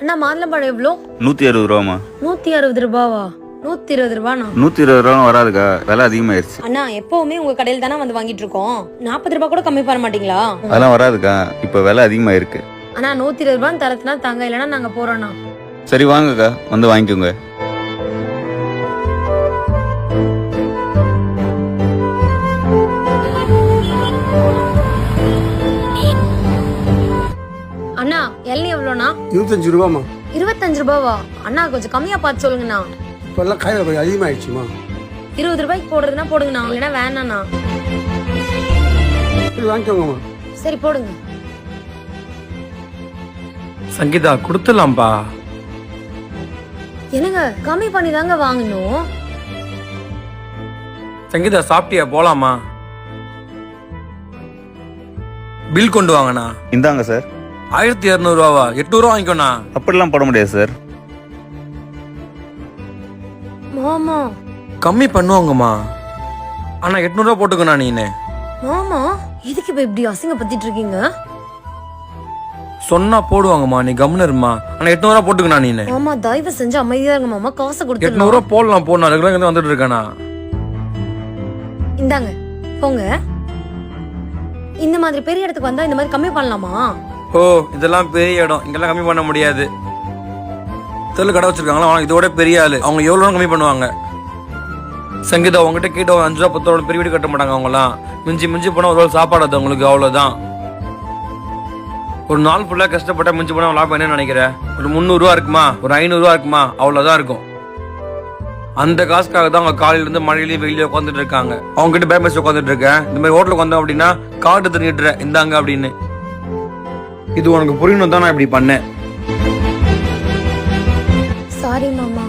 அண்ணா மாதுளம்பழம் எவ்வளோ? நூற்றி அறுபது ரூபாம்மா. நூத்தி அறுபது ரூபாவா? நூத்தி இருபது ரூபாண்ணா? நூற்றி இருபது ரூபா வராதுக்கா. விலை அதிகமாயிருச்சு. அண்ணா எப்பவுமே உங்க கடையில் தானே வந்து வாங்கிட்டு இருக்கோம். நாற்பது ரூபாய் கூட கம்மி பண்ண மாட்டீங்களா? அதெல்லாம் வராதுக்கா. இப்போ விலை அதிகமாயிருக்கு. அண்ணா நூத்தி இருபது ரூபாய் தரத்துனா தாங்க இல்லைன்னா நாங்க போறோம்ண்ணா சரி வாங்கக்கா. வந்து வாங்கிக்கோங்க. இளநீ எவ்வளோண்ணா? இருபத்தஞ்சு ரூபாம்மா. இருபத்தஞ்சு ரூபாவா? அண்ணா கொஞ்சம் கம்மியா பார்த்து சொல்லுங்கண்ணா. காய்கறி கொஞ்சம் அதிகமாகிடுச்சுமா இருபது ரூபாய்க்கு போடுறதுன்னா போடுங்கண்ணா. இல்லைன்னா வேணாண்ணா. சரி வாங்கிக்கோங்கம்மா. சரி போடுங்க. சங்கீதா கொடுத்துடலாம்ப்பா என்னங்க கம்மி பண்ணி தாங்க வாங்கணும். சங்கீதா சாப்பிட்டியா? போலாமா? பில் கொண்டு வாங்கண்ணா. இந்தாங்க சார். ஆயிரத்தி இரநூறுவாவா எட்நூறுவா வாங்கிக்கோண்ணா. அப்படிலாம் போட முடியாது சார். மாமா. கம்மி பண்ணுவாங்கம்மா. அண்ணா எட்நூறுவா போட்டுக்கண்ணா நீனு. மாமா எதுக்கு இப்ப இப்படி அசிங்கப்படுத்திட்டு இருக்கீங்க? சொன்னா போடுவாங்கம்மா நீ கம்முன்னு இருமா அண்ணா எட்நூறுவா போட்டுக்கண்ணா நீனு. மாமா தயவு செஞ்சு அமைதியா இருங்க மாமா. காசை கொடுத்துருங்க எட்நூறுவா போடலாம் போடணும் ரெகுலர் வந்துட்டு இருக்கேண்ணா. இந்தாங்க போங்க. இந்த மாதிரி பெரிய இடத்துக்கு வந்தா இந்த மாதிரி கம்மி பண்ணலாமா? ஓ இதெல்லாம் பெரிய இடம். இங்கெல்லாம் கம்மி பண்ண முடியாது. தெருல கடை வச்சிருக்காங்களா? ஆனால் இதோட பெரிய ஆளு. அவங்க எவ்வளோ கம்மி பண்ணுவாங்க? சங்கீதா உங்ககிட்ட கேட்ட ஒரு அஞ்சு ரூபா பத்து ரூபா பெரிய வீடு கட்ட மாட்டாங்க அவங்கலாம் மிஞ்சி மிஞ்சி போனால் ஒரு சாப்பாடு அது அவங்களுக்கு அவ்வளோதான் ஒரு நாள் ஃபுல்லாக கஷ்டப்பட்டா மிஞ்சி போனால் லாபம் என்ன நினைக்கிறேன் ஒரு முந்நூறுரூவா இருக்குமா? ஒரு ஐநூறுரூவா இருக்குமா? அவ்வளோதான் இருக்கும். அந்த காசுக்காக தான் அவங்க காலையிலேருந்து மழையிலேயும் வெளியே உட்காந்துட்டு இருக்காங்க. அவங்க கிட்ட பேர் பேசி உட்காந்துட்டு இருக்கேன். இந்த மாதிரி ஹோட்டலுக்கு வந்தோம் அப்படின்னா காட்டு தண்ணிட்டுற இந்தாங்க அப்படின்னு. இது உனக்கு புரியணும் தான் நான் இப்படி பண்ணேன் சாரி மாமா.